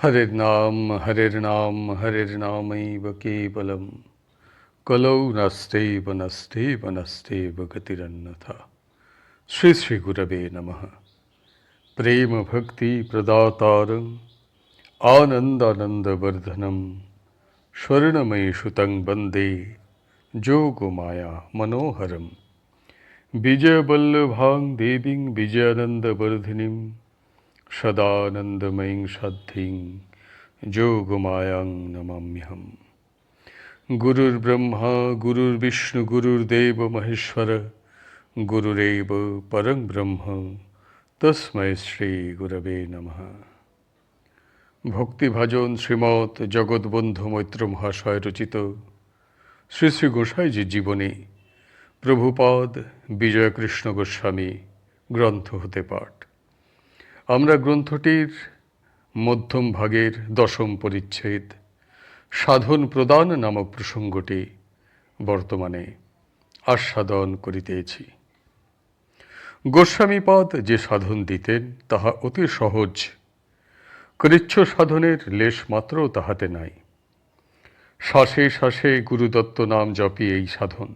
হরের নাম হরের নাম হরের নামৈব কেবলম কলৌ নাস্তেব নস্তেব নস্তেব গতিরন্যথা শ্রী শ্রী গুরবে নমঃ প্রেম ভক্তি প্রদাতারং স্বর্ণময়ী সুতং বন্দে যোগমায়া মনোহরম বিজয়বল্লভাং দেবীং বিজয়ানন্দবর্ধিনীম সদানন্দময়ীং সাধ্যিং যোগমায়াং নমাম্যহম। গুরুর ব্রহ্মা গুরুর্ব্রহ্মা গুরুর্বিষ্ণু গুরুর্দেব মহেশ্বর, গুরুরেব পরং ব্রহ্ম, তস্মৈ শ্রী গুরবে নমঃ। ভক্তিভাজন শ্রীমৎ জগৎবন্ধু মৈত্র মহাশয় রচিত শ্রী শ্রী গোসাইজির জীবনী প্রভুপদ বিজয়কৃষ্ণ গোস্বামী, গ্রন্থ হতে পাঠ। আমরা গ্রন্থটির মধ্যম ভাগের দশম পরিচ্ছেদ, সাধন প্রদান নামক প্রসঙ্গটি বর্তমানে আস্বাদন করিতেছি। গোস্বামীপদ যে সাধন দিতেন, তাহা অতি সহজ। কৃচ্ছ সাধনের লেশ মাত্র তাহাতে নাই। শ্বাসে শ্বাসে গুরুদত্ত নাম জপি এই সাধন।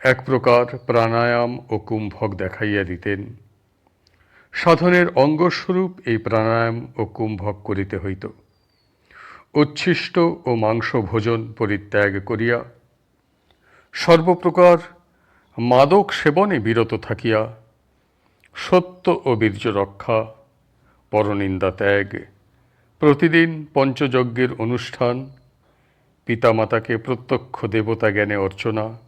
এক প্রকার প্রাণায়াম ও কুম্ভক দেখাইয়া দিতেন। সাধনের অঙ্গস্বরূপ এই প্রাণায়াম ও কুম্ভক করিতে হইত। উচ্ছিষ্ট ও মাংস ভোজন পরিত্যাগ করিয়া সর্বপ্রকার মাদক সেবনে বিরত থাকিয়া সত্য ও বীর্য রক্ষা, পরনিন্দা ত্যাগ, প্রতিদিন পঞ্চযজ্ঞের অনুষ্ঠান, পিতামাতাকে প্রত্যক্ষ দেবতা জ্ঞানে অর্চনা,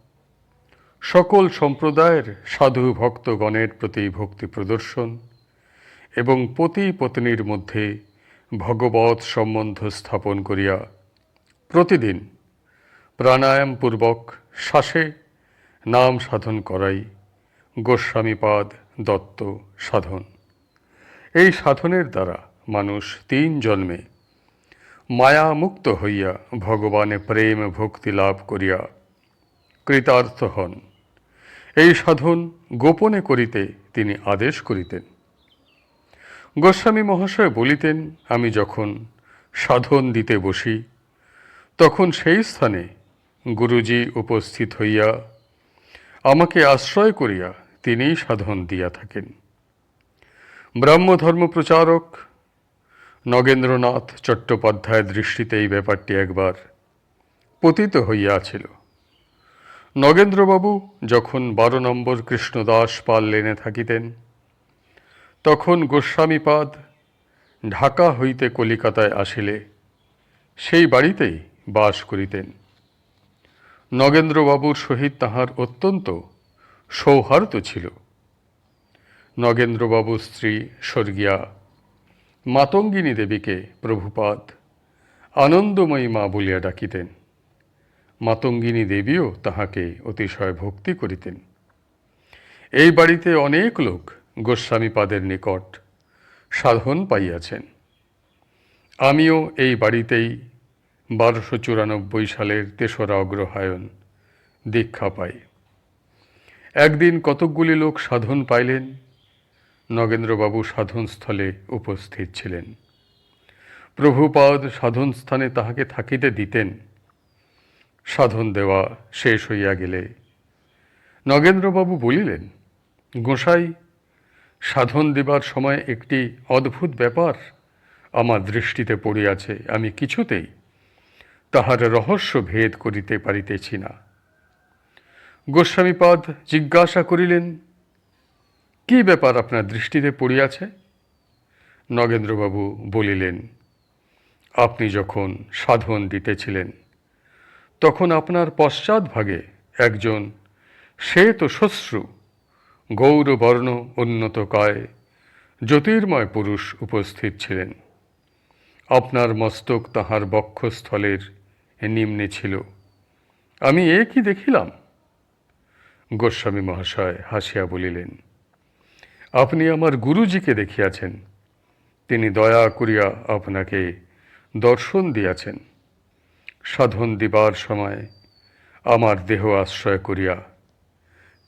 সকল সম্প্রদায়ের সাধু ভক্তগণের প্রতি ভক্তি প্রদর্শন এবং পতি পত্নীর মধ্যে ভগবত সম্বন্ধ স্থাপন করিয়া প্রতিদিন প্রাণায়ামপূর্বক শ্বাসে নাম সাধন করাই গোস্বামীপাদ দত্ত সাধন। এই সাধনের দ্বারা মানুষ তিন জন্মে মায়ামুক্ত হইয়া ভগবানে প্রেম ভক্তি লাভ করিয়া কৃতার্থ হন। এই সাধন গোপনে করিতে তিনি আদেশ করিতেন। গোস্বামী মহাশয় বলিতেন, আমি যখন সাধন দিতে বসি, তখন সেই স্থানে গুরুজি উপস্থিত হইয়া আমাকে আশ্রয় করিয়া তিনিই সাধন দিয়া থাকেন। ব্রাহ্মধর্ম প্রচারক নগেন্দ্রনাথ চট্টোপাধ্যায়ের দৃষ্টিতে এই ব্যাপারটি একবার পতিত হইয়াছিল। নগেন্দ্রবাবু যখন বারো নম্বর কৃষ্ণদাস পাল লেনে থাকিতেন তখন গোস্বামীপাদ ঢাকা হইতে কলিকাতায় আসিলে, সেই বাড়িতেই বাস করিতেন। নগেন্দ্রবাবুর সহিত তাহার অত্যন্ত সৌহার্দ্য ছিল। নগেন্দ্রবাবুর স্ত্রী স্বর্গীয়া মাতঙ্গিনী দেবীকে প্রভুপাদ আনন্দময়ী মা বলিয়া ডাকিতেন। মাতঙ্গিনী দেবীও তাহাকে অতিশয় ভক্তি করিতেন। এই বাড়িতে অনেক লোক গোস্বামীপাদের নিকট সাধন পাইয়াছেন। আমিও এই বাড়িতেই বারোশো চুরানব্বই সালের তেসরা অগ্রহায়ণ দীক্ষা পাই। একদিন কতকগুলি লোক সাধন পাইলেন, নগেন্দ্রবাবু সাধনস্থলে উপস্থিত ছিলেন। প্রভুপাদ সাধনস্থানে তাহাকে থাকিতে দিতেন। সাধন দেওয়া শেষ হইয়া গেলে নগেন্দ্রবাবু বলিলেন, গোসাই সাধন দেবার সময় একটি অদ্ভুত ব্যাপার আমার দৃষ্টিতে পড়িয়াছে, আমি কিছুতেই তাহার রহস্য ভেদ করিতে পারিতেছি না। গোস্বামীপাদ জিজ্ঞাসা করিলেন, কি ব্যাপার আপনার দৃষ্টিতে পড়িয়াছে? নগেন্দ্রবাবু বলিলেন, আপনি যখন সাধন দিতেছিলেন, তখন আপনার পশ্চাৎভাগে একজন শ্বেত শ্বশ্রু গৌরবর্ণ উন্নত কায়। জ্যোতির্ময় পুরুষ উপস্থিত ছিলেন। আপনার মস্তক তাহার বক্ষস্থলের নিম্নে ছিল। আমি এ কি দেখিলাম? গোস্বামী মহাশয় হাসিয়া বলিলেন, আপনি আমার গুরুজিকে দেখিয়াছেন। তিনি দয়া করিয়া আপনাকে দর্শন দিয়াছেন। সাধন দিবার সময় আমার দেহ আশ্রয় করিয়া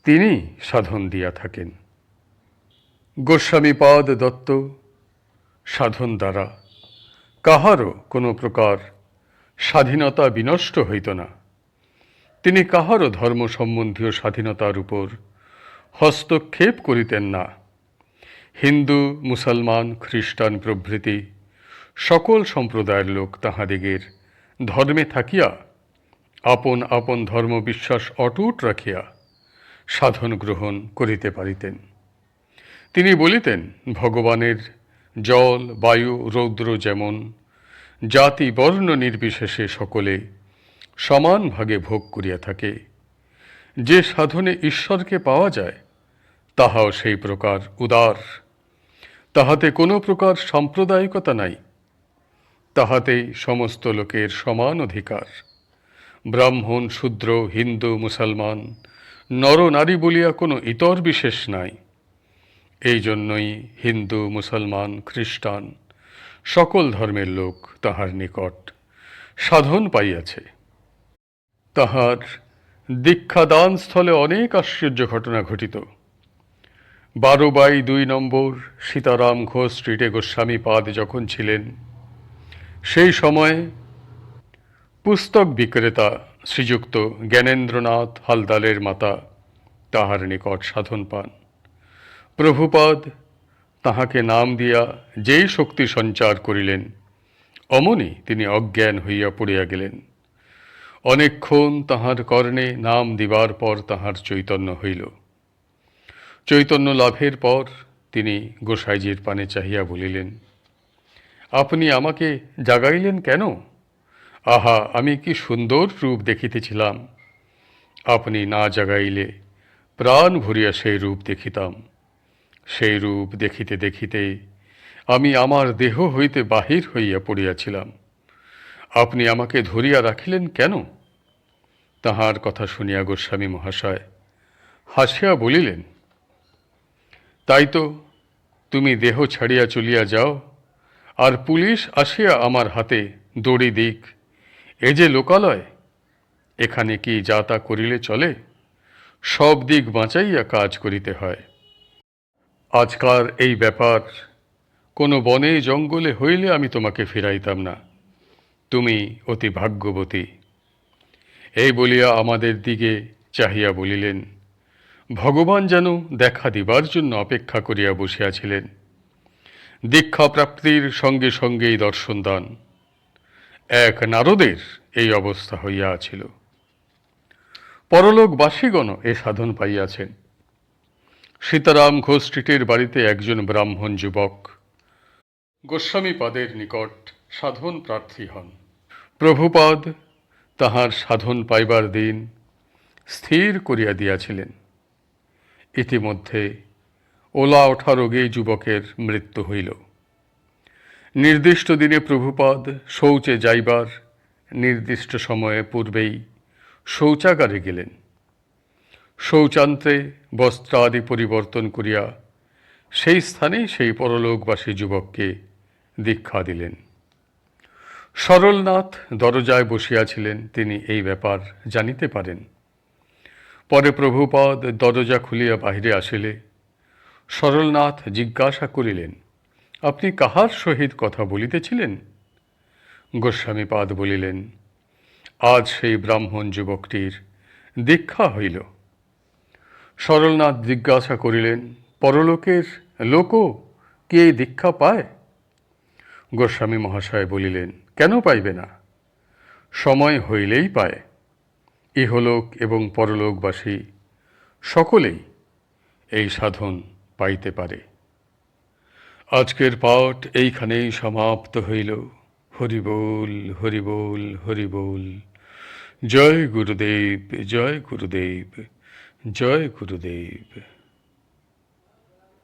তিনি সাধন দিয়া থাকেন। গোস্বামীপাদ দত্ত সাধন দ্বারা কাহারও কোনো প্রকার স্বাধীনতা বিনষ্ট হইত না। তিনি কাহারও ধর্ম সম্বন্ধীয় স্বাধীনতার উপর হস্তক্ষেপ করিতেন না। হিন্দু, মুসলমান, খ্রিস্টান প্রভৃতি সকল সম্প্রদায়ের লোক তাহাদিগের ধর্মে থাকিয়া আপন আপন ধর্ম বিশ্বাস অটুট রাখিয়া সাধন গ্রহণ করিতে পারিতেন। তিনি বলিতেন, ভগবানের জল, বায়ু, রৌদ্র যেমন, জাতি, বর্ণ নির্বিশেষে সকলে সমান ভাগে ভোগ করিয়া থাকে। যে সাধনে ঈশ্বরকে পাওয়া যায়, তাহাও সেই প্রকার উদার। তাহাতে কোনো প্রকার সাম্প্রদায়িকতা নাই। তাহাতেই সমস্ত লোকের সমান অধিকার। ব্রাহ্মণ, শূদ্র, হিন্দু, মুসলমান নর নারী বলিয়া কোনো ইতর বিশেষ নাই। এই জন্যই হিন্দু, মুসলমান, খ্রিস্টান, সকল ধর্মের লোক তাহার নিকট সাধন পাইয়াছে। তাহার দীক্ষাদান স্থলে অনেক আশ্চর্য ঘটনা ঘটিত। বারো বাই দুই নম্বর সীতারাম ঘোষ স্ট্রিটে গোস্বামী পাদ যখন ছিলেন, সেই সময় পুস্তক বিক্রেতা শ্রীযুক্ত জ্ঞানেন্দ্রনাথ হালদালের মাতা তাহার নিকট সাধন পান। প্রভুপাদ তাহাকে নাম দিয়া যেই শক্তি সঞ্চার করিলেন, অমনি তিনি অজ্ঞান হইয়া পড়িয়া গেলেন। অনেকক্ষণ তাহার কর্ণে নাম দিবার পর তাহার চৈতন্য হইল। চৈতন্য লাভের পর তিনি গোসাইজির পানে চাহিয়া বলিলেন, আপনি আমাকে জাগাইলেন কেন? আহা, আমি কি সুন্দর রূপ দেখিতেছিলাম। আপনি না জাগাইলে প্রাণ ভরিয়া সেই রূপ দেখিতাম। সেই রূপ দেখিতে দেখিতে আমি আমার দেহ হইতে বাহির হইয়া পড়িয়াছিলাম। আপনি আমাকে ধরিয়া রাখিলেন কেন? তাহার কথা শুনিয়া গোস্বামী মহাশয় হাসিয়া বলিলেন, তাই তো তুমি দেহ ছাড়িয়া চলিয়া যাও, আর পুলিশ আসিয়া আমার হাতে দড়ি দিক। এ যে লোকালয়, এখানে কি যা তা করিলে চলে? সব দিক বাঁচাইয়া কাজ করিতে হয়। আজকার এই ব্যাপার, কোনো বনে জঙ্গলে হইলে আমি তোমাকে ফিরাইতাম না। তুমি অতি ভাগ্যবতী। এই বলিয়া আমাদের দিকে চাহিয়া বলিলেন, ভগবান যেন দেখা দিবার জন্য অপেক্ষা করিয়া বসিয়াছিলেন। দীক্ষা প্রাপ্তির সঙ্গে সঙ্গেই দর্শন দান। এক নারদের এই অবস্থা হইয়া আছিল পরলোকবাসীগণ এ সাধন পাইয়াছেন। সীতারাম ঘোষ স্ট্রিটের বাড়িতে একজন ব্রাহ্মণ যুবক গোস্বামী পাদের নিকট সাধন প্রার্থী হন। প্রভুপাদ তাহার সাধন পাইবার দিন স্থির করিয়া দিয়াছিলেন। ইতিমধ্যে ওলা ওঠা রোগে যুবকের মৃত্যু হইল। নির্দিষ্ট দিনে প্রভুপাদ শৌচে যাইবার নির্দিষ্ট সময়ে পূর্বেই শৌচাগারে গেলেন। শৌচান্তে বস্ত্রাদি পরিবর্তন করিয়া সেই স্থানেই সেই পরলোকবাসী যুবককে দীক্ষা দিলেন। সরলনাথ দরজায় বসিয়াছিলেন, তিনি এই ব্যাপার জানিতে পারেন। পরে প্রভুপদ দরজা খুলিয়া বাহিরে আসিলে। সরলনাথ জিজ্ঞাসা করিলেন আপনি কাহার সহিত কথা বলিতেছিলেন? গোস্বামীপাদ বলিলেন, আজ সেই ব্রাহ্মণ যুবকটির দীক্ষা হইল। সরলনাথ জিজ্ঞাসা করিলেন, পরলোকের লোকও কি এই দীক্ষা পায়? গোস্বামী মহাশয় বলিলেন, কেন পাইবে না? সময় হইলেই পায়। ইহলোক এবং পরলোকবাসী সকলেই এই সাধন পাইতে পারে। আজকের পাঠ এইখানেই সমাপ্ত হইল। হরিবোল হরিবোল হরিবোল। জয় গুরুদেব জয় গুরুদেব জয় গুরুদেব।